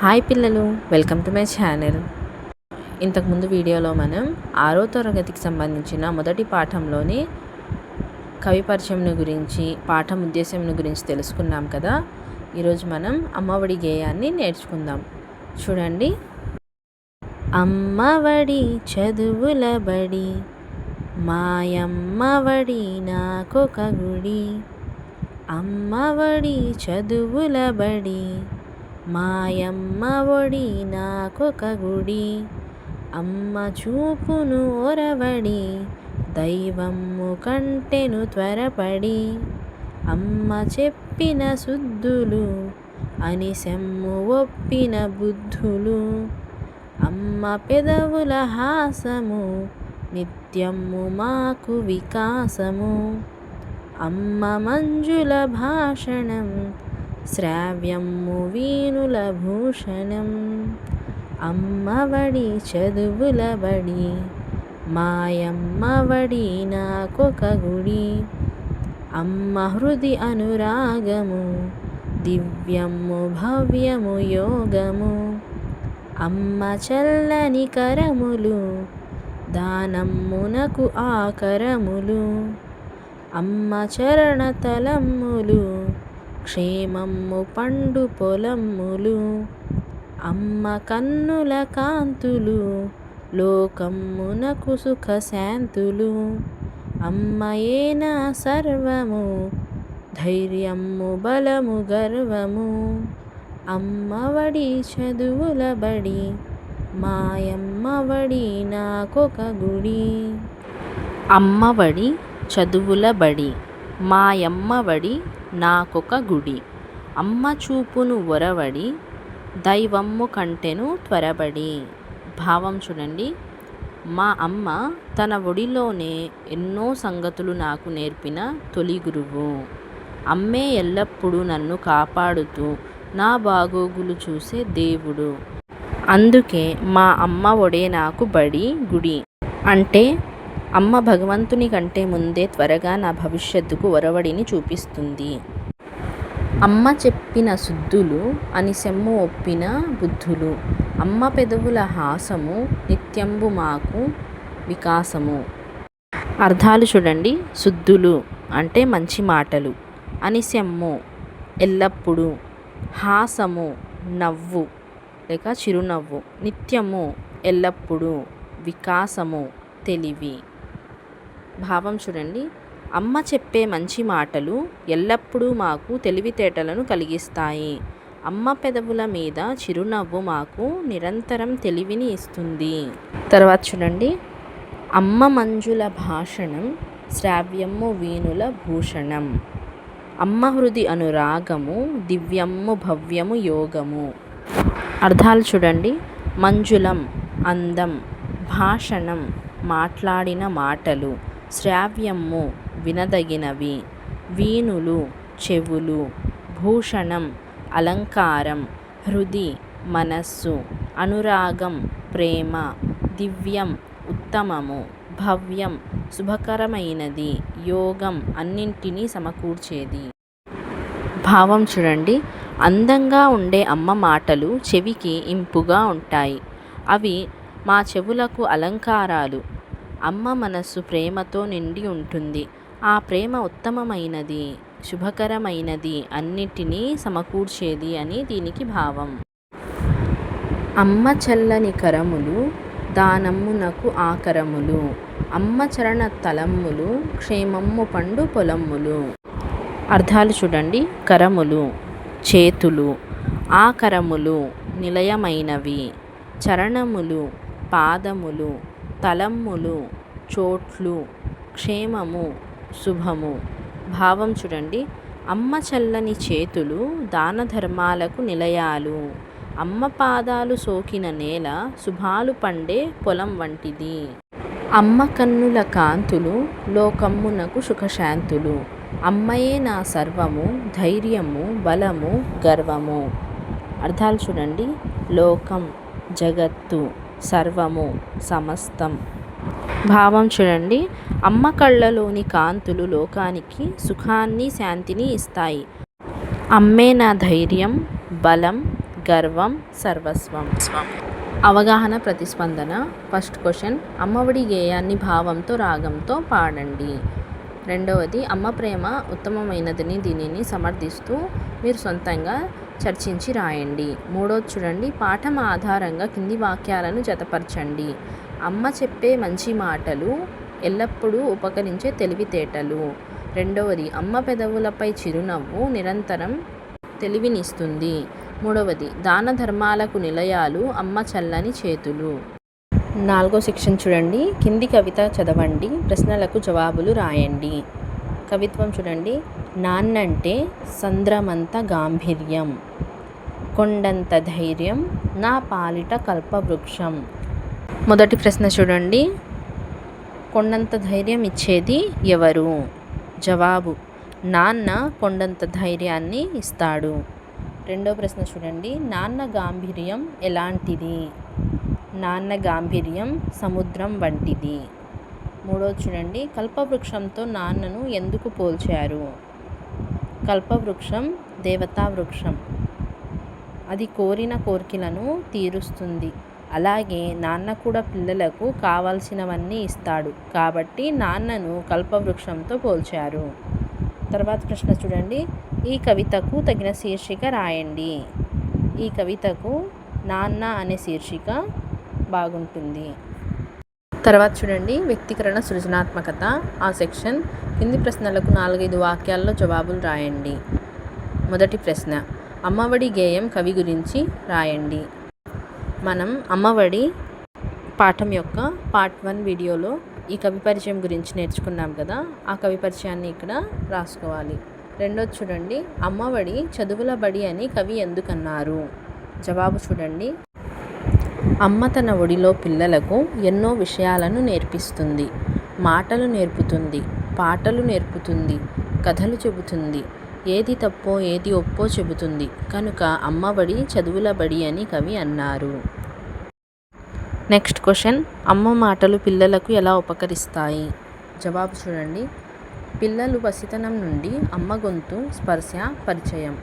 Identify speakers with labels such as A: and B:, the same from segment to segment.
A: Hi పిల్లలు welcome to my channel. ఇంతకుముందు వీడియోలో మనం ఆరో తరగతికి సంబంధించిన మొదటి పాఠంలోని కవి పరిచయంను గురించి పాఠం ఉద్దేశంను గురించి తెలుసుకున్నాం కదా? ఈరోజు మనం అమ్మఒడి గేయాన్ని నేర్చుకుందాం. చూడండి. అమ్మఒడి చదువుల బడి మాయమ్మవడి నాకొక గుడి. అమ్మఒడి చదువుల బడి మాయమ్మ ఒడి నాకొక గుడి. అమ్మ చూపును ఒరవడి దైవమ్ము కంటెను త్వరపడి. అమ్మ చెప్పిన శుద్ధులు అని సెమ్ము ఒప్పిన బుద్ధులు. అమ్మ పెదవుల హాసము నిత్యము మాకు వికాసము. అమ్మ మంజుల భాషణం శ్రావ్యము వీణుల భూషణం. అమ్మవడి చదువుల బడి మాయమ్మవడి నాకొక గుడి. అమ్మ హృది అనురాగము. దివ్యము భవ్యము యోగము. అమ్మ చల్లని కరములు. దానమ్మునకు ఆకరములు. అమ్మ చరణతలమ్ములు క్షేమమ్ము పండు పొలమ్ములు అమ్మ కన్నుల కాంతులు లోకమ్మునకు సుఖ శాంతులు అమ్మయేన సర్వము ధైర్యము బలము గర్వము. అమ్మవడి చదువుల బడి మాయమ్మవడి నాకొక గుడి. అమ్మవడి చదువుల బడి. మాయమ్మవడి నాకొక గుడి. అమ్మ చూపును ఒరవడి దైవమ్ము కంటెను త్వరబడి. భావం చూడండి. మా అమ్మ తన ఒడిలోనే ఎన్నో సంగతులు నాకు నేర్పిన తొలి గురువు. అమ్మే ఎల్లప్పుడూ నన్ను కాపాడుతూ నా బాగోగులు చూసే దేవుడు. అందుకే మా అమ్మ ఒడే నాకు బడి గుడి. అంటే అమ్మ భగవంతుని కంటే ముందే త్వరగా నా భవిష్యత్తుకు ఒరవడిని చూపిస్తుంది. అమ్మ చెప్పిన శుద్ధులు అని సెమ్ము ఒప్పిన బుద్ధులు. అమ్మ పెదవుల హాసము నిత్యంబు మాకు వికాసము. అర్థాలు చూడండి. శుద్ధులు అంటే మంచి మాటలు అని సెమ్ము ఎల్లప్పుడూ. హాసము నవ్వు లేక చిరునవ్వు. నిత్యము ఎల్లప్పుడూ. వికాసము తెలివి. భావం చూడండి. అమ్మ చెప్పే మంచి మాటలు ఎల్లప్పుడూ మాకు తెలివితేటలను కలిగిస్తాయి. అమ్మ పెదవుల మీద చిరునవ్వు మాకు నిరంతరం తెలివిని ఇస్తుంది. తర్వాత చూడండి. అమ్మ మంజుల భాషణం శ్రావ్యము వీణుల భూషణం. అమ్మ హృది అనురాగము దివ్యము భవ్యము యోగము. అర్థాలు చూడండి. మంజులం అందం భాషణం మాట్లాడిన మాటలు. శ్రావ్యము వినదగినవి. వీణులు చెవులు భూషణం అలంకారం హృది మనస్సు అనురాగం ప్రేమ దివ్యం ఉత్తమము భవ్యం శుభకరమైనది యోగం అన్నింటినీ సమకూర్చేది. భావం చూడండి. అందంగా ఉండే అమ్మ మాటలు చెవికి ఇంపుగా ఉంటాయి. అవి మా చెవులకు అలంకారాలు. అమ్మ మనస్సు ప్రేమతో నిండి ఉంటుంది. ఆ ప్రేమ ఉత్తమమైనది శుభకరమైనది అన్నిటినీ సమకూర్చేది అని దీనికి భావం. అమ్మ చల్లని కరములు దానమ్మునకు ఆకరములు. అమ్మ చరణ తలమ్ములు క్షేమమ్ము పండు పొలమ్ములు. అర్థాలు చూడండి. కరములు చేతులు ఆకరములు నిలయమైనవి. చరణములు పాదములు తలమ్ములు చోట్లు క్షేమము శుభము. భావం చూడండి. అమ్మ చల్లని చేతులు దాన ధర్మాలకు నిలయాలు. అమ్మ పాదాలు సోకిన నేల శుభాలు పండే పొలం వంటిది. అమ్మ కన్నుల కాంతులు లోకమ్మునకు సుఖశాంతులు. అమ్మయే నా సర్వము ధైర్యము బలము గర్వము. అర్థాలు చూడండి. లోకం జగత్తు. సర్వము సమస్తం. భావం చూడండి. అమ్మ కళ్ళలోని కాంతులు లోకానికి సుఖాన్ని శాంతిని ఇస్తాయి. అమ్మే నా ధైర్యం బలం గర్వం సర్వస్వం. అవగాహన ప్రతిస్పందన. First question. అమ్మఒడి గేయాన్ని భావంతో రాగంతో పాడండి. రెండవది అమ్మ ప్రేమ ఉత్తమమైనదని దీనిని సమర్థిస్తూ మీరు సొంతంగా చర్చించి రాయండి. మూడోది చూడండి పాఠం ఆధారంగా కింది వాక్యాలను జతపరచండి. అమ్మ చెప్పే మంచి మాటలు ఎల్లప్పుడూ ఉపకరించే తెలివితేటలు. రెండవది అమ్మ పెదవులపై చిరునవ్వు నిరంతరం తెలివినిస్తుంది. మూడవది దాన ధర్మాలకు నిలయాలు అమ్మ చల్లని చేతులు. నాలుగో సెక్షన్ చూడండి కింది కవిత చదవండి ప్రశ్నలకు జవాబులు రాయండి. కవిత్వం చూడండి నాన్నంటే సంద్రమంత గాంభీర్యం. కొండంత ధైర్యం నా పాలిట కల్పవృక్షం. మొదటి ప్రశ్న చూడండి. కొండంత ధైర్యం ఇచ్చేది ఎవరు? జవాబు నాన్న కొండంత ధైర్యాన్ని ఇస్తాడు. రెండో ప్రశ్న చూడండి. నాన్న గాంభీర్యం ఎలాంటిది? నాన్న గాంభీర్యం సముద్రం వంటిది. మూడో చూడండి. కల్పవృక్షంతో నాన్నను ఎందుకు పోల్చారు? కల్పవృక్షం దేవతా వృక్షం అది కోరిన కోరికలను తీరుస్తుంది. అలాగే నాన్న కూడా పిల్లలకు కావాల్సినవన్నీ ఇస్తాడు. కాబట్టి నాన్నను కల్పవృక్షంతో పోల్చారు. తర్వాత ప్రశ్న చూడండి. ఈ కవితకు తగిన శీర్షిక రాయండి. ఈ కవితకు నాన్న అనే శీర్షిక బాగుంటుంది. తర్వాత చూడండి. వ్యక్తీకరణ సృజనాత్మకత ఆ సెక్షన్ కింది ప్రశ్నలకు నాలుగైదు వాక్యాల్లో జవాబులు రాయండి. మొదటి ప్రశ్న అమ్మఒడి గేయం కవి గురించి రాయండి. మనం అమ్మఒడి పాఠం యొక్క పార్ట్ వన్ వీడియోలో ఈ కవి పరిచయం గురించి నేర్చుకున్నాం కదా ఆ కవి పరిచయాన్ని ఇక్కడ రాసుకోవాలి. రెండోది చూడండి అమ్మఒడి చదువుల బడి అని కవి ఎందుకన్నారు? జవాబు చూడండి. అమ్మ తన ఒడిలో పిల్లలకు ఎన్నో విషయాలను నేర్పిస్తుంది మాటలు నేర్పుతుంది పాటలు నేర్పుతుంది కథలు చెబుతుంది. ఏది తప్పో ఏది ఒప్పో చెబుతుంది. కనుక అమ్మబడి చదువుల బడి అని కవి అన్నారు. Next question. అమ్మ మాటలు పిల్లలకు ఎలా ఉపకరిస్తాయి? జవాబు చూడండి. పిల్లలు పసితనం నుండి అమ్మ గొంతు స్పర్శ పరిచయం.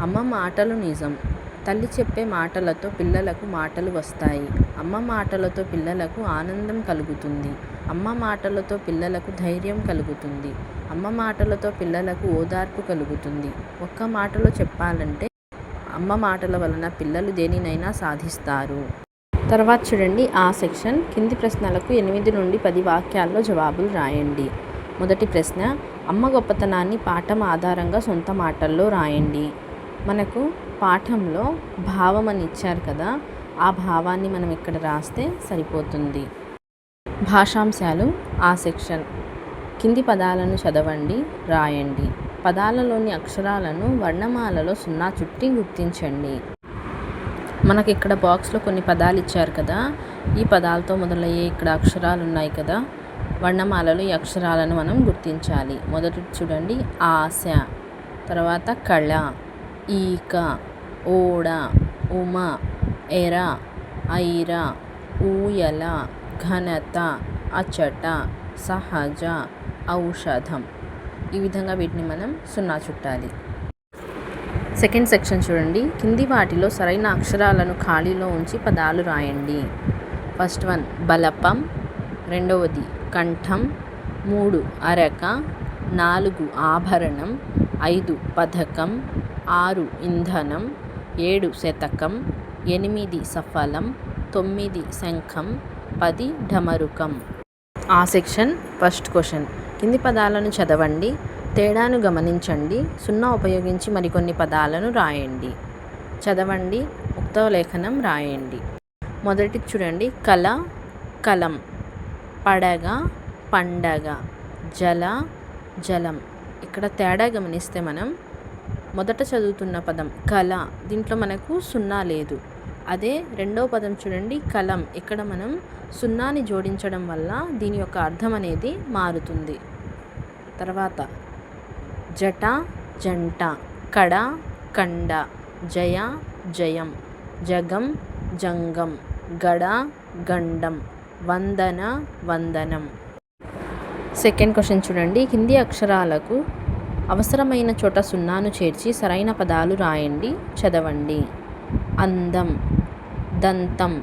A: అమ్మ మాటలు నిజం. తల్లి చెప్పే మాటలతో పిల్లలకు మాటలు వస్తాయి. అమ్మ మాటలతో పిల్లలకు ఆనందం కలుగుతుంది. అమ్మ మాటలతో పిల్లలకు ధైర్యం కలుగుతుంది. అమ్మ మాటలతో పిల్లలకు ఓదార్పు కలుగుతుంది. ఒక్క మాటలో చెప్పాలంటే అమ్మ మాటల వలన పిల్లలు దేనినైనా సాధిస్తారు. తర్వాత చూడండి ఆ సెక్షన్ కింది ప్రశ్నలకు ఎనిమిది నుండి పది వాక్యాల్లో జవాబులు రాయండి. మొదటి ప్రశ్న అమ్మ గొప్పతనాన్ని పాఠం ఆధారంగా సొంత మాటల్లో రాయండి. మనకు పాఠంలో భావం అని ఇచ్చారు కదా ఆ భావాన్ని మనం ఇక్కడ రాస్తే సరిపోతుంది. భాషాంశాలు ఆ సెక్షన్. కింది పదాలను చదవండి రాయండి. పదాలలోని అక్షరాలను వర్ణమాలలో సున్నా చుట్టి గుర్తించండి. మనకి ఇక్కడ బాక్స్లో కొన్ని పదాలు ఇచ్చారు కదా ఈ పదాలతో మొదలయ్యే ఇక్కడ అక్షరాలు ఉన్నాయి కదా వర్ణమాలలో ఈ అక్షరాలను మనం గుర్తించాలి. మొదటి చూడండి ఆశ తర్వాత కళ. ఈక ఓడ ఉమ ఎర ఐర ఊయల ఘనత అచట సహజ ఔషధం. ఈ విధంగా వీటిని మనం సున్నా చుట్టాలి. సెకండ్ సెక్షన్ చూడండి. కింది వాటిలో సరైన అక్షరాలను ఖాళీలో ఉంచి పదాలు రాయండి. ఫస్ట్ వన్ బలపం. రెండవది కంఠం. మూడు అరక. నాలుగు ఆభరణం. ఐదు పథకం ఆరు ఇంధనం ఏడు శతకం ఎనిమిది సఫలం తొమ్మిది శంఖం పది ఢమరుకం. ఆ సెక్షన్ ఫస్ట్ క్వశ్చన్. కింది పదాలను చదవండి తేడాను గమనించండి సున్నా ఉపయోగించి మరికొన్ని పదాలను రాయండి. చదవండి ఉక్త లేఖనం రాయండి. మొదటి చూడండి కళ కలం. పడగ పండగ. జల జలం. ఇక్కడ తేడా గమనిస్తే మనం మొదట చదువుతున్న పదం కళ దీంట్లో మనకు సున్నా లేదు. అదే రెండవ పదం చూడండి కలం ఇక్కడ మనం సున్నాని జోడించడం వల్ల దీని యొక్క అర్థం అనేది మారుతుంది. తర్వాత జట జంట కడ కండ జయ జయం జగం జంగం గడ గండం వందన వందనం. సెకండ్ క్వశ్చన్ చూడండి హిందీ అక్షరాలకు అవసరమైన చోట సున్నాను చేర్చి సరైన పదాలు రాయండి చదవండి. అందం దంతం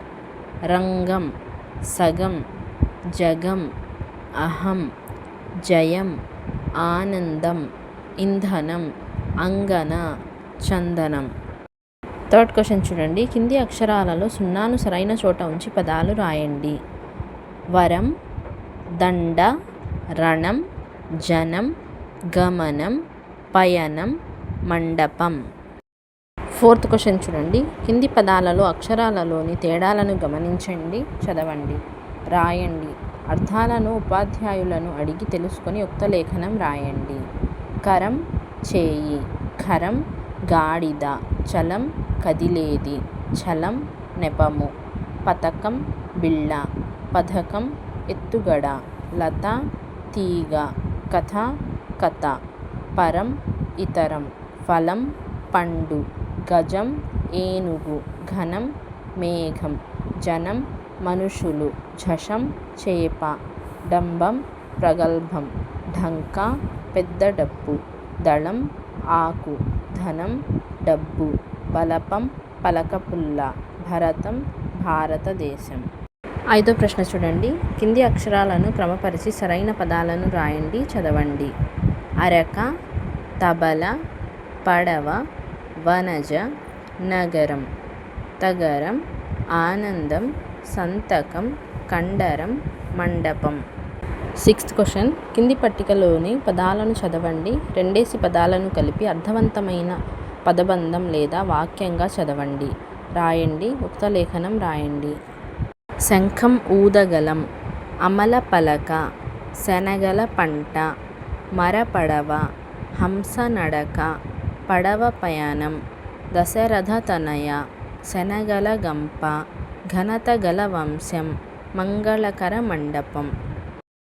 A: రంగం సగం జగం అహం జయం ఆనందం ఇంధనం అంగన చందనం. థర్డ్ క్వశ్చన్ చూడండి. కింది అక్షరాలలో సున్నాను సరైన చోట ఉంచి పదాలు రాయండి. వరం దండ రణం జనం గమనం పయనం మండపం. ఫోర్త్ క్వశ్చన్ చూడండి. కింది పదాలలో అక్షరాలలోని తేడాలను గమనించండి. చదవండి. రాయండి. అర్థాలను ఉపాధ్యాయులను అడిగి తెలుసుకొని ఉక్త లేఖనం రాయండి. కరం చేయి. ఖరం గాడిద. చలం కదిలేది. చలం నెపము. పథకం బిళ్ళ. పథకం ఎత్తుగడ. లత తీగ. కథ కథ. పరం ఇతరం ఫలం పండు గజం ఏనుగు ఘనం మేఘం జనం మనుషులు ఝషం చేప డంబం ప్రగల్భం ఢంకా పెద్ద డప్పు దళం ఆకు ధనం డబ్బు బలపం పలకపుల్ల భరతం భారతదేశం. ఐదో ప్రశ్న చూడండి. కింది అక్షరాలను క్రమపరిచి సరైన పదాలను రాయండి చదవండి. అరక తబల పడవ వనజ నగరం తగరం ఆనందం సంతకం కండరం మండపం. Sixth question. కింది పట్టికలోని పదాలను చదవండి. రెండేసి పదాలను కలిపి అర్థవంతమైన పదబంధం లేదా వాక్యంగా చదవండి. రాయండి. ఉక్త లేఖనం రాయండి. శంఖం ఊదగలం అమల పలక శనగల పంట మరపడవ హంస నడక పడవ పయనం దశరథ తనయ శనగల గంప ఘనత గల వంశం మంగళకర మండపం.